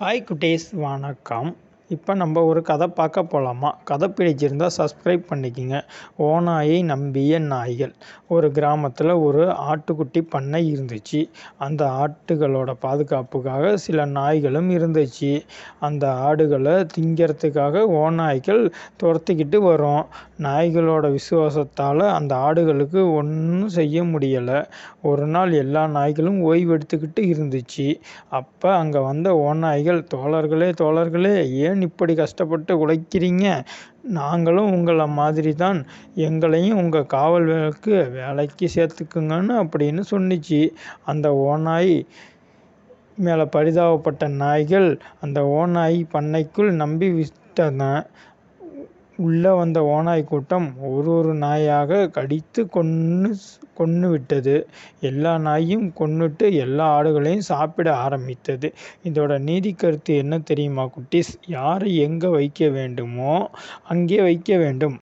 Hi குட்டீஸ் வணக்கம். இப்போ நம்ம ஒரு கதை பார்க்க போகலாமா கதை பிடிச்சிருந்தால் சப்ஸ்கிரைப் பண்ணிக்கோங்க. ஓநாயை நம்பிய நாய்கள். ஒரு கிராமத்தில் ஒரு ஆட்டுக்குட்டி பண்ணை இருந்துச்சு. அந்த ஆட்டுகளோட பாதுகாப்புக்காக சில நாய்களும் இருந்துச்சு. அந்த ஆடுகளை திங்கிறதுக்காக ஓநாய்கள் துரத்திக்கிட்டு வரும். நாய்களோட விசுவாசத்தால் அந்த ஆடுகளுக்கு ஒன்றும் செய்ய முடியலை. ஒரு நாள் எல்லா நாய்களும் ஓய்வெடுத்துக்கிட்டு இருந்துச்சு. அப்போ அங்கே வந்த ஓநாய்கள் தோழர்களே தோழர்களே ஏன் இப்படி கஷ்டப்பட்டு உழைக்கிறீங்க? நாங்களும் உங்களை மாதிரி தான் எங்களையும் உங்கள் காவல் வேலைக்கு வேலைக்கு சேர்த்துக்குங்கன்னு அப்படின்னு சொன்னிச்சு. அந்த ஓநாய் மேலே பரிதாபப்பட்ட நாய்கள் அந்த ஓநாய் பண்ணைக்குள் நம்பி விட்டன. உள்ளே வந்த ஓநாய் கூட்டம் ஒரு ஒரு நாயாக கடித்து கொன்று கொன்று விட்டது எல்லா நாயும் கொன்னுட்டு எல்லா ஆடுகளையும் சாப்பிட ஆரம்பித்தது. இதோட நீதி கருத்து என்ன தெரியுமா குட்டீஸ்? யாரை எங்கே வைக்க வேண்டுமோ அங்கே வைக்க வேண்டும்.